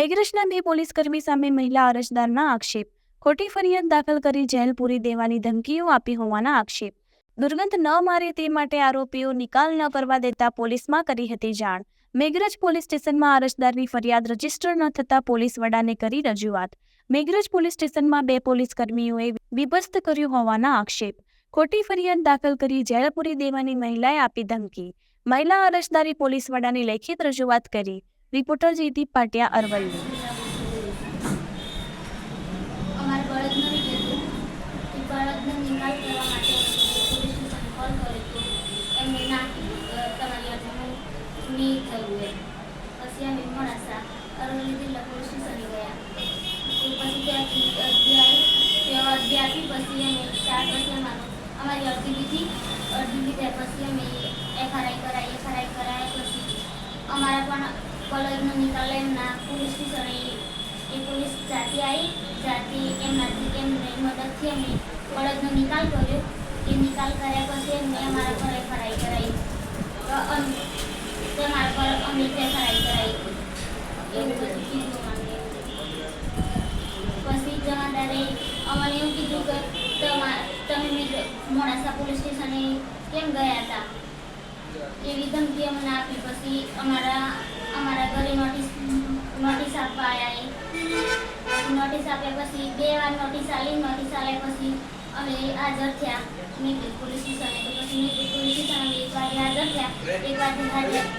મેઘરજના બે પોલીસકર્મી સામે મહિલા અરજદારના આક્ષેપ. ખોટી ફરિયાદ દાખલ કરી જેલ પૂરી દેવાની ધમકીઓ આપી હોવાના આક્ષેપ. દુર્ગંધ ન મારે તે માટે આરોપીઓ નિકાલ ન કરવા દેતા પોલીસમાં કરી હતી જાણ. મેઘરજ પોલીસ સ્ટેશનમાં અરજદારની ફરિયાદ રજિસ્ટર ન થતા પોલીસ વડાને કરી રજૂઆત. મેઘરજ પોલીસ સ્ટેશનમાં બે પોલીસ કર્મીઓએ વિભસ્ત કર્યું હોવાના આક્ષેપ. ખોટી ફરિયાદ દાખલ કરી જેલ પૂરી દેવાની મહિલાએ આપી ધમકી. મહિલા અરજદારી પોલીસ વડાની લેખિત રજૂઆત કરી. રિપોર્ટર જીતી પાટિયા અરવલ્લી નહીં થયું એમ. પછી અમે મોડાસા અરવલ્લી જિલ્લા પોલીસ સ્ટેશને ગયા. પછી ત્યાંથી અરજી અગિયારથી પછી અમે ત્યાર પછી અમારો, અમારી અરજી લીધી. અરજી લીધા પછી અમે એફઆરઆઈ કરાવી એફઆરઆઈ કરાયા પછી અમારા પણ બળદનો નિકાલ એમના પોલીસ સ્ટેશને એ પોલીસ જાતિ આવી જાતિ એમનાથી એમને મદદથી અમે કોલેજનો નિકાલ કર્યો. એ નિકાલ કર્યા પછી એમને અમારા ઘરે ફરાઈ કરાવી તો તે મારા પર અમે ફરાઈ કરાવી એવું બધું કીધું પછી જમાદારે અમને એવું કીધું કે તમા મોડાસા પોલીસ સ્ટેશને કેમ ગયા હતા? એવી ધમકી અમને આપી. પછી અમારા ઘરે નોટિસ નોટિસ આપવા આવ્યા એ. નોટિસ આપ્યા પછી બે વાર નોટિસ આલી નોટિસ આલ્યા પછી અમે હાજર થયા મેઘરજ પોલીસ સ્ટેશને. તો પછી મેઘરજ પોલીસ સ્ટેશન એક વાર હાજર થયા. એક વાર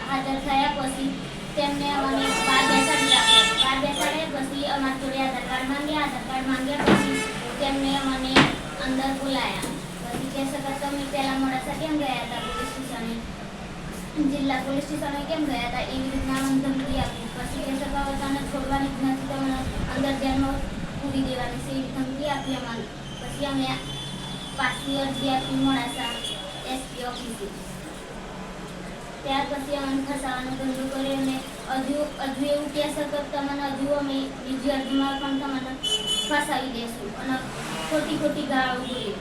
હાજર થયા પછી તેમને અમને બહાર બેસાડી આપ્યા. બહાર બેસાડ્યા પછી અમારા જોડે આધાર કાર્ડ માંગ્યા. આધાર કાર્ડ માંગ્યા પછી તેમને અમને અંદર બોલાયા. પછી કહેશે કે તમે પહેલાં મોડાસા કેમ ગયા હતા પોલીસ સ્ટેશને? જિલ્લા પોલીસ સ્ટેશને કેમ ગયા હતા? એવી રીતના ધમકી આપી. પછી એ હવે છોડવાની જ નથી તમને અંદર જેલમાં પૂરી દેવાની છે એવી ધમકી આપી અમને પછી અમે પાછી અરજી આપી મોડાસા એસપી ઓફિસે. ત્યાર પછી અમને ફસાવાનો ધંધો કર્યો અને હજુ હજુ એવું કહેશે શકો તમને હજુ અમે બીજી અરજીમાં પણ તમને ફસાવી દેશું. અને ખોટી ખોટી ગાળો બોલી